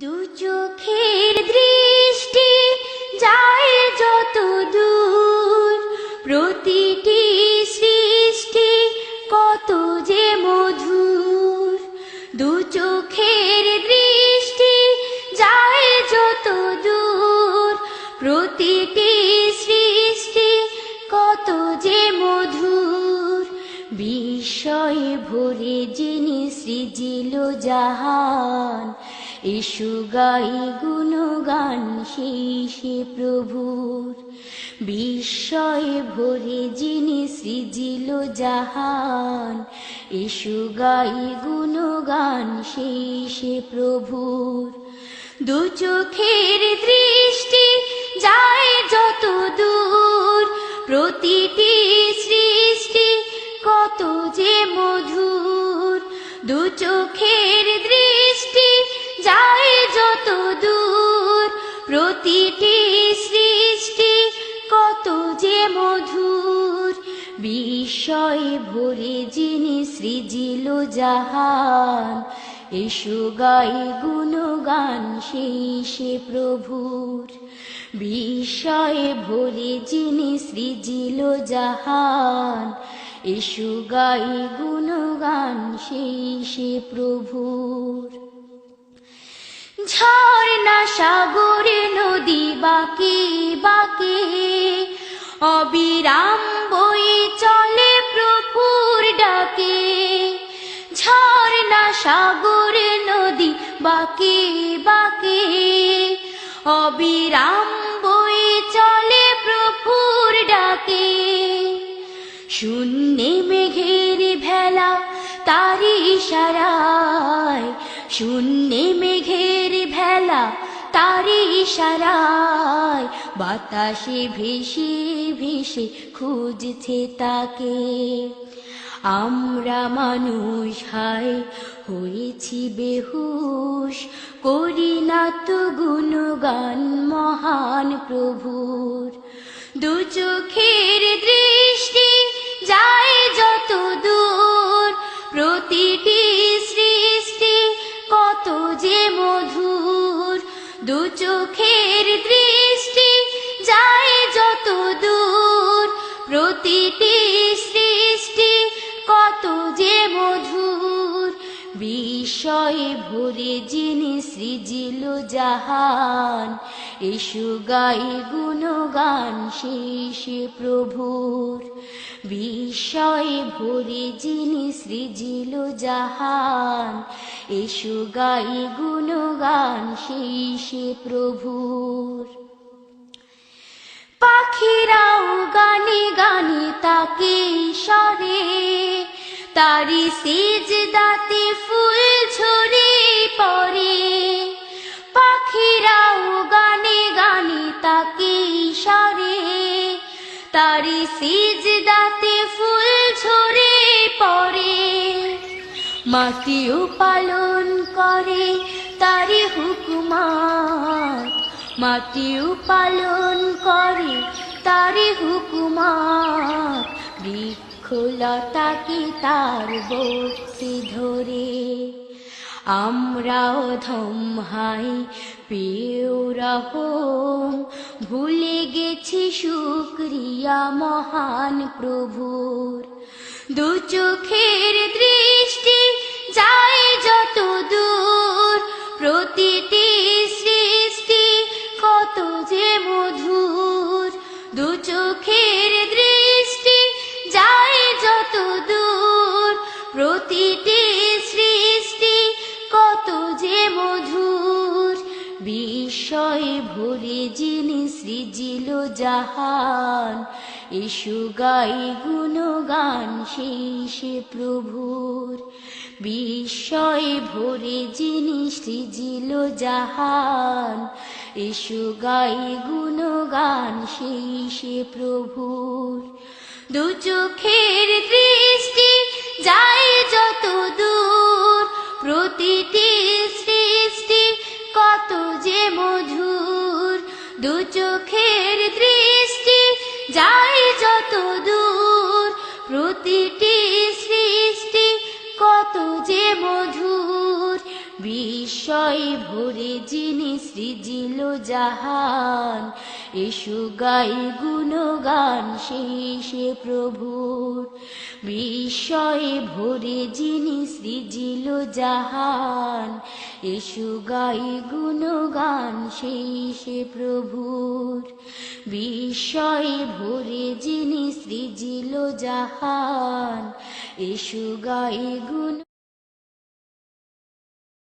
দু চোখের দৃষ্টি যায় যত দূর। প্রতিটি সৃষ্টি কত যে মধুর। দু চোখের দৃষ্টি যায় যত দূর। প্রতিটি সৃষ্টি কত যে মধুর। বিস্ময়ে ভরে যিনি সৃজিল জাহান ইসু গাই গুণগান শেষে প্রভুর। বিস্ময়ে ভরে যিনি সৃজিল জাহান ইসু গাই গুণগান শেষে প্রভুর। দু চোখের দৃষ্টি যায় যত দূর, প্রতিটি সৃষ্টি কত যে মধুর। দু চোখের প্রতিটি সৃষ্টি কত যে মধুর। বিস্ময়ে ভরে যিনি সৃজিল জাহান, এসো গাই গুণগান সে প্রভুর। বিস্ময়ে ভরে যিনি সৃজিল জাহান, এসো গাই গুণগান সেই সে প্রভুর। ঝর্ণা সাগরে, নদী বাকি বাকি। অবিরাম বই চলে প্রভুর ডাকে। ঝর্ণা সাগরে, নদী বাকি বাকি। অবিরাম বই চলে প্রভুর ডাকে। শূন্যে মেঘের ভেলা তারি ইশারায় শূন্যে মেঘের ভেলা তারি ইশারায় বাতাসে ভেসে ভেসে খুঁজছে তাকে। আমরা মানুষ হায়, হয়েছি বেহুশ, করি না তো গুণগান মহান প্রভুর। দু চোখের দৃষ্টি যায় প্রতিটি সৃষ্টি কত যে মধুর। বিস্ময়ে ভরে যিনি সৃজিল জাহান, এসু গাই গুণগান শেষে প্রভুর। বিস্ময়ে ভরে যিনি সৃজিল জাহান, এসু গাই গুণগান শেষে প্রভুর। তাকে সরে। তারি সেজ দাতে ফুল ঝরে পড়ে। পাখিরাও গানে গানে তাকে সরে। তারি সেজ দাতে ফুল ঝরে পড়ে। মাটিও পালন করে তারি হুকুমাত। মাটিও পালন করে তারি হুকুমাত বৃক্ষলতাকে তার বক্সি ধরে? আমরাও ধমহাই পেয়েও রহম ভুলে গেছি শুক্রিয়া মহান প্রভুর। দু চোখের দৃষ্টি বিস্ময়ে ভরে যিনি সৃজিল জাহান ইসু গাই গুণগান শেষে প্রভুর। বিস্ময়ে ভরে যিনি সৃজিল জাহান ইসু গাই গুণগান শেষে প্রভুর। দু চোখের দৃষ্টি যায় যত দূর দু চোখের দৃষ্টি যায় যত দূর, প্রতিটি সৃষ্টি কত যে মধুর। বিস্ময়ে ভরে যিনি সৃজিল জাহান, এসু গাই গুণগান শেষে প্রভুর। বিস্ময়ে ভরে যিনি সৃজিল জাহান, এসু গাই গুণগান সে প্রভুর। বিস্ময়ে ভরে যিনি সৃজিল জাহান, এসু গাই গুণ